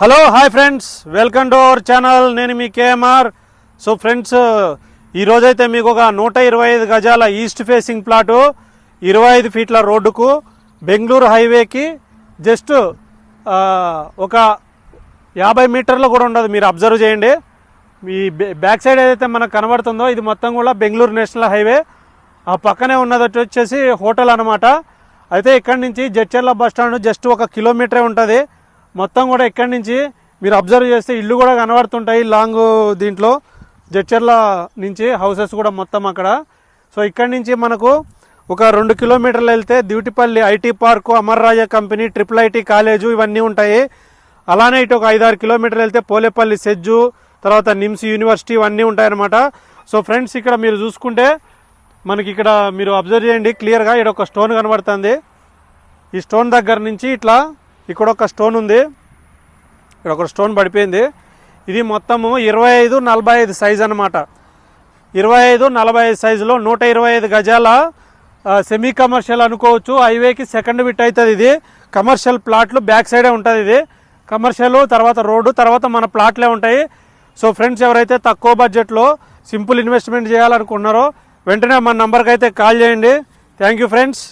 Hello hi friends welcome to our channel నేను మీ KMR. So friends ఈరోజైతే మీకు ఒక నూట ఇరవై ఐదు గజాల ఈస్ట్ ఫేసింగ్ ప్లాటు ఇరవై ఐదు ఫీట్ల రోడ్డుకు బెంగళూరు హైవేకి జస్ట్ ఒక యాభై మీటర్లు కూడా ఉండదు. మీరు అబ్జర్వ్ చేయండి. ఈ బ్యాక్ సైడ్ ఏదైతే మనకు కనబడుతుందో ఇది మొత్తం కూడా బెంగళూరు నేషనల్ హైవే ఆ పక్కనే ఉన్నది వచ్చేసి హోటల్ అనమాట అయితే ఇక్కడి నుంచి జడ్చర్ల బస్ స్టాండ్ జస్ట్ ఒక కిలోమీటరే ఉంటుంది. మొత్తం కూడా ఇక్కడి నుంచి మీరు అబ్జర్వ్ చేస్తే ఇల్లు కూడా కనబడుతుంటాయి లాంగ్ దీంట్లో జడ్చర్ల నుంచి హౌసెస్ కూడా మొత్తం అక్కడ. సో ఇక్కడి నుంచి మనకు ఒక రెండు కిలోమీటర్లు వెళ్తే Divitipalli IT park Amararaja company triple IT college ఇవన్నీ ఉంటాయి. అలానే ఇటు ఒక ఐదారు కిలోమీటర్లు వెళ్తే పోలేపల్లి సెజ్జు తర్వాత నిమ్స్ యూనివర్సిటీ ఇవన్నీ ఉంటాయన్నమాట. సో ఫ్రెండ్స్ ఇక్కడ మీరు చూసుకుంటే మనకి ఇక్కడ మీరు అబ్జర్వ్ చేయండి క్లియర్గా ఇక్కడ ఒక స్టోన్ కనబడుతుంది. ఈ స్టోన్ దగ్గర నుంచి ఇట్లా ఇక్కడ ఒక స్టోన్ ఉంది. ఇక్కడ ఒక స్టోన్ పడిపోయింది. ఇది మొత్తము ఇరవై ఐదు నలభై ఐదు సైజ్ అనమాట ఇరవై ఐదు నలభై ఐదు సైజులో నూట ఇరవై ఐదు గజాల సెమీ కమర్షియల్ అనుకోవచ్చు. హైవేకి సెకండ్ బిట్ అవుతుంది ఇది. కమర్షియల్ ప్లాట్లు బ్యాక్ సైడే ఉంటుంది ఇది. కమర్షియల్ తర్వాత రోడ్డు తర్వాత మన ప్లాట్లే ఉంటాయి. సో ఫ్రెండ్స్ ఎవరైతే తక్కువ బడ్జెట్లో సింపుల్ ఇన్వెస్ట్మెంట్ చేయాలనుకున్నారో వెంటనే మన నంబర్కి అయితే కాల్ చేయండి. Thank you friends